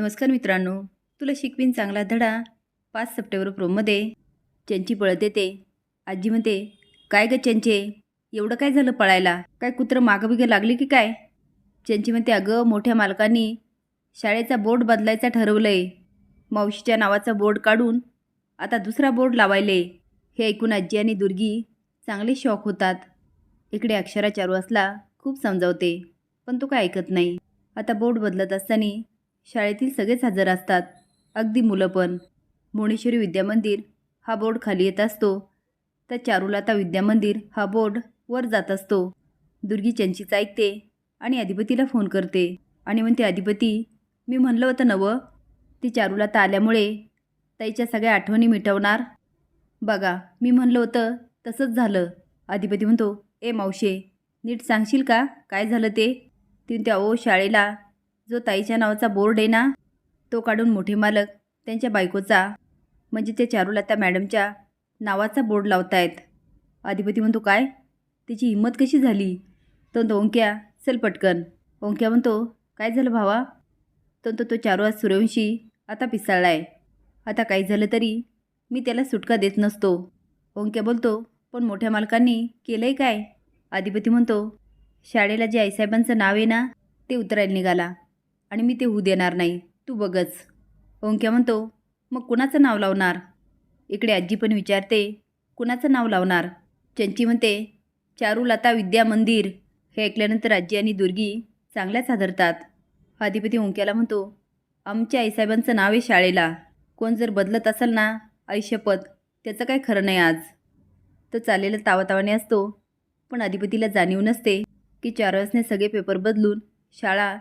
नमस्कार मित्रांनो तुला शिकवीन चांगला धडा पाच सप्टेंबर प्रोमध्ये चंची पळत येते आजी म्हणते काय ग चंचे एवढं काय झालं पळायला? काय कुत्रं मागं लागली की काय? चंची म्हणते अगं मोठ्या मालकांनी शाळेचा बोर्ड बदलायचा ठरवलंय. मावशीच्या नावाचा बोर्ड काढून आता दुसरा बोर्ड लावायले. हे ऐकून आजी आणि दुर्गी चांगले शॉक होतात. इकडे अक्षरा असला खूप समजावते पण तो काय ऐकत नाही. आता बोर्ड बदलत असताना शाळेतील सगळेच हजर असतात. अगदी मुलं पण. भुवनेश्वरी विद्यामंदिर हा बोर्ड खाली येत असतो. तर चारुलता विद्यामंदिर हा बोर्ड वर जात असतो. दुर्गी चंचीचं ऐकते आणि अधिपतीला फोन करते. आणि म्हणते अधिपती मी म्हणलं होतं नवं ती चारुलता आल्यामुळे ताईच्या सगळ्या आठवणी मिटवणार? बघा मी म्हणलं होतं तसंच झालं. अधिपती म्हणतो ए मावशे नीट सांगशील का? काय झालं ते? ती म्हणते अहो शाळेला जो ताईच्या नावाचा बोर्ड आहे ना तो काढून मोठे मालक त्यांच्या बायकोचा म्हणजे त्या चारुलता मॅडमच्या नावाचा बोर्ड लावतायत. अधिपती म्हणतो काय? तिची हिंमत कशी झाली? तो म्हणतो ओंक्या चल पटकन. ओंक्या म्हणतो काय झालं भावा? तो म्हणतो तो चारू आज सूर्यवंशी आता पिसाळला आहे आता काही झालं तरी मी त्याला सुटका देत नसतो. ओंक्या बोलतो पण मोठ्या मालकांनी केलं आहे काय? अधिपती म्हणतो शाळेला जे आईसाहेबांचं नाव आहे ना ते उतरायला निघाला. आणि मी ते होऊ देणार नाही. तू बघच. ओंक्या म्हणतो मग कुणाचं नाव लावणार? इकडे आजी पण विचारते कुणाचं नाव लावणार? चंची म्हणते चारुलता विद्या मंदिर. हे ऐकल्यानंतर आजी आणि दुर्गी चांगल्याच हादरतात. अधिपती ओंक्याला म्हणतो आमच्या आईसाहेबांचं नाव आहे शाळेला. कोण जर बदलत असेल ना आईशपथ त्याचं काय खरं नाही आज. तो चाललेला तावातावाने असतो पण अधिपतीला जाणीव नसते की चारवासने सगळे पेपर बदलून शाळा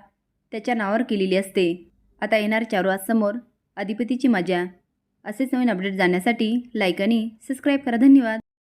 त्याच्या नावावर केलेली असते. आता येणार चारवाससमोर अधिपतीची मजा. असेच नवीन अपडेट जाण्यासाठी लाईक आणि सबस्क्राईब करा. धन्यवाद.